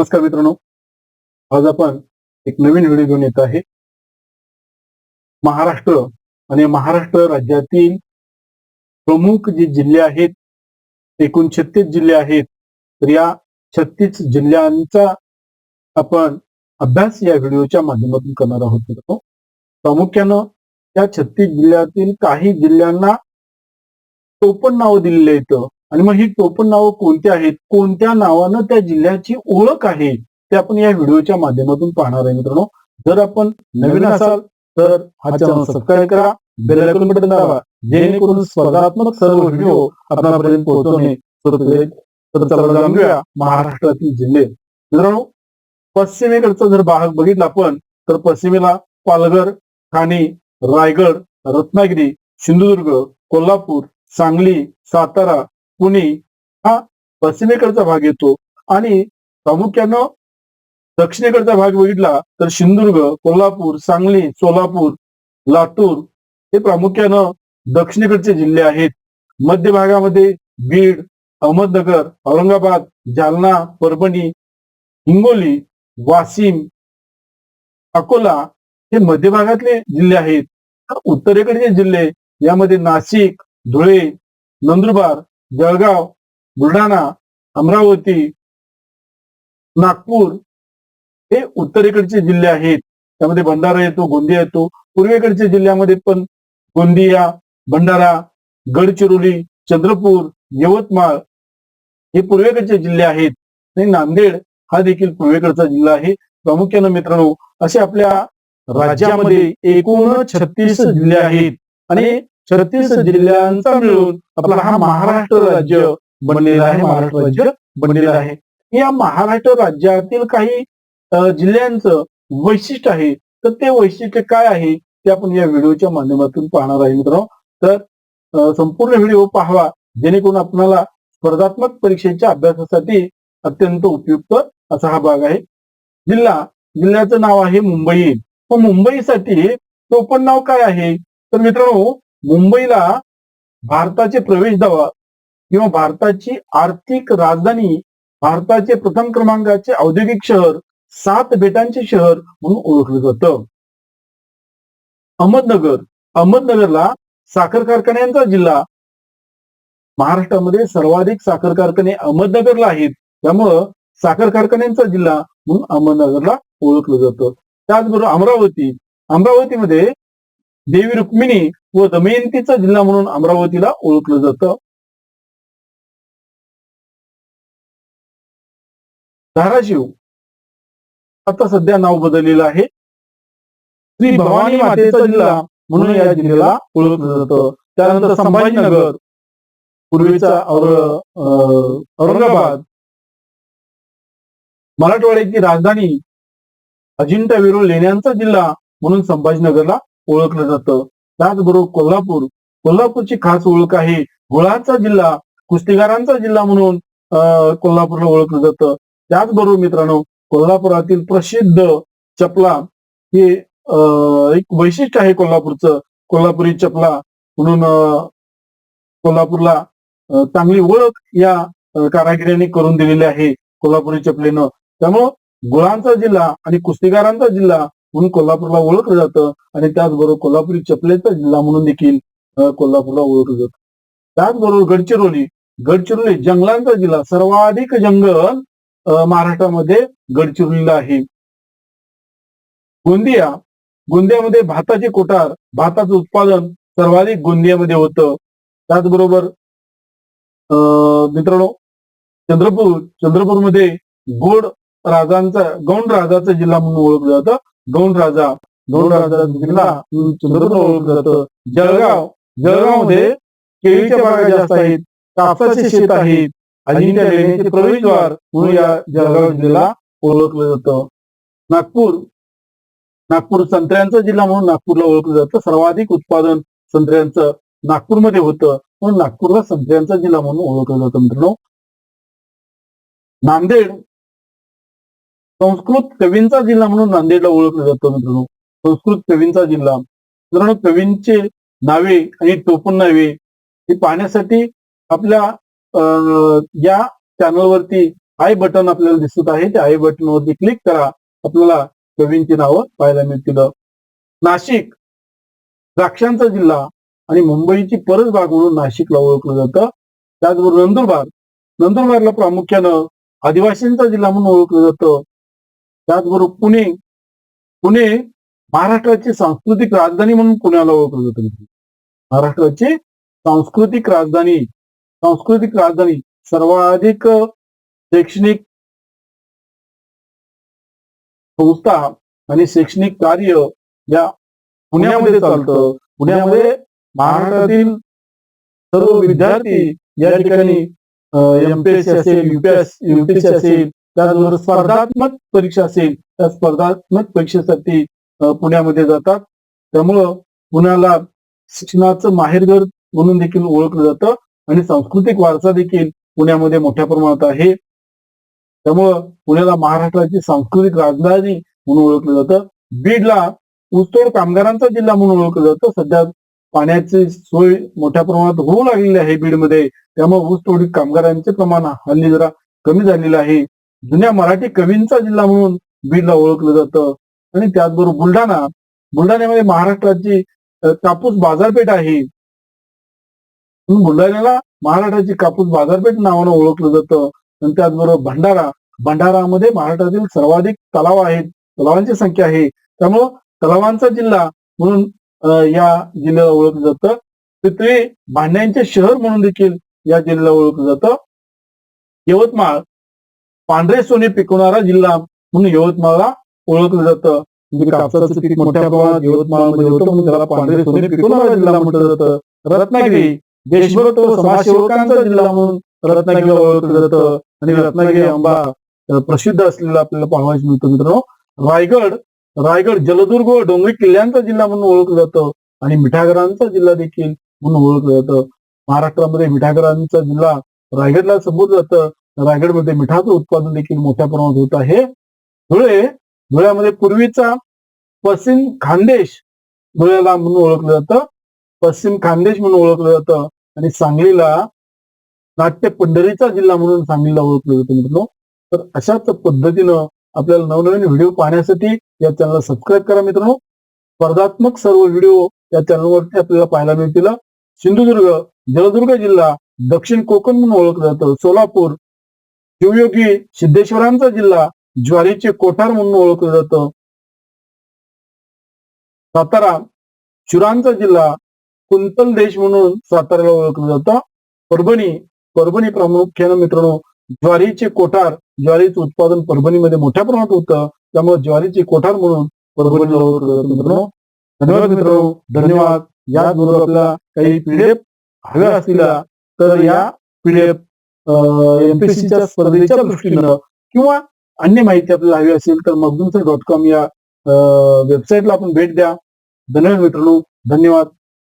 नमस्कार मित्रांनो. आज आपण एक नवीन व्हिडिओ घेऊन येत आहे. महाराष्ट्र आणि महाराष्ट्र राज्यातील प्रमुख जे जिल्हे आहेत एकूण छत्तीस जिल्हे आहेत तर या छत्तीस जिल्ह्यांचा आपण अभ्यास या व्हिडिओच्या माध्यमातून करणार आहोत मित्रांनो. प्रामुख्यानं या छत्तीस जिल्ह्यातील काही जिल्ह्यांना टोपण नावं दिलेलं येतं आणि मग ही टोपण नावं कोणती आहेत? कोणत्या नावानं त्या जिल्ह्याची ओळख आहे? ते आपण या व्हिडिओच्या माध्यमातून पाहणार आहे मित्रांनो. जर आपण नवीन असाल तर हा चॅनल सबस्क्राईब करा. बेल आयकॉन बटन दाबा. जेणेकरून स्पर्धात्मक सर्व व्हिडिओ आपल्यापर्यंत पोहोचवणे सुरू होईल तर चला जाणून घेऊया महाराष्ट्रातील जिल्हे. मित्रांनो पश्चिमेकडचा जर भाग बघितला आपण तर पश्चिमेला पालघर ठाणे रायगड रत्नागिरी सिंधुदुर्ग कोल्हापूर सांगली सातारा पुणे हा पश्चिमेकडचा भाग येतो आणि प्रामुख्यानं दक्षिणेकडचा भाग बघितला तर सिंधुदुर्ग कोल्हापूर सांगली सोलापूर लातूर हे प्रामुख्यानं दक्षिणेकडचे जिल्हे आहेत. मध्य भागामध्ये बीड अहमदनगर औरंगाबाद जालना परभणी हिंगोली वाशिम अकोला हे मध्य भागातले जिल्हे आहेत. उत्तरेकडचे जिल्हे यामध्ये नाशिक धुळे नंदुरबार जळगाव बुलढाणा अमरावती नागपूर हे उत्तरेकडचे जिल्हे आहेत. त्यामध्ये भंडारा येतो गोंदिया येतो. पूर्वेकडच्या जिल्ह्यामध्ये पण गोंदिया भंडारा गडचिरोली चंद्रपूर यवतमाळ हे पूर्वेकडचे जिल्हे आहेत. आणि नांदेड हा देखील पूर्वेकडचा जिल्हा आहे. प्रामुख्यानं मित्रांनो असे आपल्या राज्यामध्ये एकूण छत्तीस जिल्हे आहेत. आणि छत्तीस जिल्ह्यांचा मिळून आपला हा महाराष्ट्र राज्य बनलेला आहे महाराष्ट्र राज्य बनलेलं आहे. या महाराष्ट्र राज्यातील काही जिल्ह्यांचं वैशिष्ट्य आहे. तर ते वैशिष्ट्य काय आहे ते आपण या व्हिडिओच्या माध्यमातून पाहणार आहे मित्रांनो. तर संपूर्ण व्हिडिओ पाहावा जेणेकरून आपल्याला स्पर्धात्मक परीक्षेच्या अभ्यासासाठी अत्यंत उपयुक्त असा हा भाग आहे. जिल्हा जिल्ह्याचं नाव आहे मुंबई. व मुंबईसाठी टोपण नाव काय आहे? तर मित्रांनो मुंबईला भारताचे प्रवेशद्वार किंवा भारताची आर्थिक राजधानी भारताचे प्रथम क्रमांकाचे औद्योगिक शहर सात बेटांचे शहर म्हणून ओळखलं जातं. अहमदनगर अहमदनगरला साखर कारखान्यांचा जिल्हा. महाराष्ट्रामध्ये सर्वाधिक साखर कारखाने अहमदनगरला आहेत. त्यामुळं साखर कारखान्यांचा जिल्हा म्हणून अहमदनगरला ओळखलं जातं. त्याचबरोबर अमरावती अमरावतीमध्ये देवी रुक्मिणी व दमयंतीचा जिल्हा म्हणून अमरावतीला ओळखलं जातं. धाराशिव. आता सध्या नाव बदललेलं आहे. श्री भवानी मातेचा जिल्हा म्हणून या जिल्ह्याला ओळखलं जातं. त्यानंतर संभाजीनगर पूर्वीचा औरंगाबाद. मराठवाड्याची राजधानी अजिंठा वेरूळ लेण्यांचा जिल्हा म्हणून संभाजीनगरला ओळखलं जातं. त्याचबरोबर कोल्हापूर. कोल्हापूरची खास ओळख आहे गुळाचा जिल्हा कुस्तीगारांचा जिल्हा म्हणून कोल्हापूरला ओळखलं जातं. त्याचबरोबर मित्रांनो कोल्हापुरातील प्रसिद्ध चपला हे एक वैशिष्ट्य आहे कोल्हापूरचं. कोल्हापुरी चपला म्हणून कोल्हापूरला चांगली ओळख या कारागिरांनी करून दिलेली आहे कोल्हापुरी चपलेनं. त्यामुळं गुळांचा जिल्हा आणि कुस्तीगारांचा जिल्हा म्हणून कोल्हापूरला ओळखलं जातं. आणि त्याचबरोबर कोल्हापुरी चपलेचा जिल्हा म्हणून देखील कोल्हापूरला ओळखलं जातं. त्याचबरोबर गडचिरोली. गडचिरोली जंगलांचा जिल्हा. सर्वाधिक जंगल महाराष्ट्रामध्ये गडचिरोलीला आहे. गोंदिया. गोंदियामध्ये भाताचे कोठार भाताचं उत्पादन सर्वाधिक गोंदियामध्ये होतं. त्याचबरोबर अं, मित्रांनो चंद्रपूर. चंद्रपूरमध्ये गोड राजांचा गौंड राजाचा जिल्हा म्हणून ओळखलं जातं. दोन राजा दोन राजा जिल्हा चंद्रपूर ओळखलं जातं. जळगाव जळगावमध्ये केळीच्या बागा जास्त आहेत कापसाचे शेत आहेत. अजिंठा लेण्याचे प्रवेशद्वार म्हणून या जळगाव जिल्ह्याला ओळखलं जातं. नागपूर नागपूर संत्र्यांचा जिल्हा म्हणून नागपूरला ओळखलं जातं. सर्वाधिक उत्पादन संत्र्यांचं नागपूरमध्ये होतं. म्हणून नागपूरला संत्र्यांचा जिल्हा म्हणून ओळखलं जातं मित्रांनो. नांदेड संस्कृत कवींचा जिल्हा म्हणून नांदेडला ओळखलं जातं मित्रांनो. संस्कृत कवींचा जिल्हा. मित्रांनो कवींचे नावे आणि टोपण नावे हे पाहण्यासाठी आपल्या या चॅनलवरती आय बटन आपल्याला दिसत आहे. त्या आय बटन वरती क्लिक करा. आपल्याला कवींची नावं पाहायला मिळतील. नाशिक द्राक्षांचा जिल्हा आणि मुंबईची परस भाग म्हणून नाशिकला ओळखलं जातं. त्याचबरोबर नंदुरबार. नंदुरबारला प्रामुख्यानं आदिवासींचा जिल्हा म्हणून ओळखलं जातं. त्याचबरोबर पुणे पुणे महाराष्ट्राची सांस्कृतिक राजधानी म्हणून पुण्याला ओळखलं जातं. महाराष्ट्राची सांस्कृतिक राजधानी सांस्कृतिक राजधानी सर्वाधिक शैक्षणिक संस्था आणि शैक्षणिक कार्य या पुण्यामध्ये चालतं पुण्यामध्ये महाराष्ट्रातील सर्व विद्यार्थी या ठिकाणी एमपीएससी असेल युपीएस युपीएससी असेल त्याचबरोबर स्पर्धात्मक परीक्षा असेल त्या स्पर्धात्मक परीक्षेसाठी पुण्यामध्ये जातात. त्यामुळं पुण्याला शिक्षणाचं माहेरघर म्हणून देखील ओळखलं जातं आणि सांस्कृतिक वारसा देखील पुण्यामध्ये मोठ्या प्रमाणात आहे. त्यामुळं पुण्याला महाराष्ट्राची सांस्कृतिक राजधानी म्हणून ओळखलं जातं. बीडला ऊसतोड कामगारांचा जिल्हा म्हणून ओळखलं जातं. सध्या पाण्याची सोय मोठ्या प्रमाणात होऊ लागलेली आहे बीडमध्ये. त्यामुळे ऊसतोडी कामगारांचे प्रमाण हल्ली जरा कमी झालेलं आहे. जुन्या मराठी कवींचा जिल्हा म्हणून बीडला ओळखलं जातं. आणि त्याचबरोबर बुलढाणा बुलढाण्यामध्ये महाराष्ट्राची कापूस बाजारपेठ आहे. म्हणून बुलढाण्याला महाराष्ट्राची कापूस बाजारपेठ नावानं ओळखलं जातं. आणि त्याचबरोबर भंडारा भंडारामध्ये महाराष्ट्रातील सर्वाधिक तलाव आहेत. तलावांची संख्या आहे. त्यामुळं तलावांचा जिल्हा म्हणून या जिल्ह्याला ओळखलं जातं. पृथ्वी भांड्यांचे शहर म्हणून देखील या जिल्ह्याला ओळखलं जातं. यवतमाळ पांढरे सोने पिकवणारा जिल्हा म्हणून यवतमाळला ओळखलं जातं. म्हणजे कापसाचं पीक मोठ्या प्रमाणात यवतमाळमध्ये होतं म्हणून त्याला पांढरे सोने पिकवणारा जिल्हा म्हटलं जातं. रत्नागिरी देशभक्त व समाजसेवकांचा जिल्हा म्हणून रत्नागिरीला ओळखलं जातं. आणि रत्नागिरी आंबा प्रसिद्ध असलेला आपल्याला पाहायला मिळतो मित्रांनो. रायगड रायगड जलदुर्ग व डोंगरी किल्ल्यांचा जिल्हा म्हणून ओळखलं जातं. आणि मिठागरांचा जिल्हा देखील म्हणून ओळखलं जातं. महाराष्ट्रामध्ये मिठागरांचा जिल्हा रायगडला संबोधलं जातं. रायगडमध्ये मिठाचं उत्पादन देखील मोठ्या प्रमाणात होत आहे. धुळे धुळ्यामध्ये पूर्वीचा पश्चिम खानदेश धुळ्याला म्हणून ओळखलं जातं. पश्चिम खानदेश म्हणून ओळखलं जातं. आणि सांगलीला नाट्य पंढरीचा जिल्हा म्हणून सांगलीला ओळखलं जातं मित्रांनो. तर अशाच पद्धतीनं आपल्याला नवनवीन व्हिडिओ पाहण्यासाठी या चॅनलला सबस्क्राईब करा मित्रांनो. स्पर्धात्मक सर्व व्हिडिओ या चॅनलवरती आपल्याला पाहायला मिळतील. सिंधुदुर्ग जलदुर्ग जिल्हा दक्षिण कोकण म्हणून ओळखलं जातं. सोलापूर शिवयोगी सिद्धेश्वरांचा जिल्हा ज्वारीचे कोठार म्हणून ओळखलं जातं. सातारा शुरांचा जिल्हा कुंतल देश म्हणून साताऱ्याला ओळखलं जातं. परभणी परभणी प्रामुख्यानं मित्रांनो ज्वारीचे कोठार ज्वारीचं उत्पादन परभणीमध्ये मोठ्या प्रमाणात होतं. त्यामुळे ज्वारीचे कोठार म्हणून परभणीला ओळखलं जातं मित्रांनो. धन्यवाद मित्रांनो. धन्यवाद. याचबरोबर आपल्याला काही पीडीएफ हव्या असतील तर या पीडीएफ एमपीसीच्या स्पर्धेच्या दृष्टीनं किंवा अन्य माहिती आपल्याला हवी असेल तर मगदुमसर डॉट कॉम या वेबसाईटला आपण भेट द्या. धन्यवाद मित्रांनो. धन्यवाद.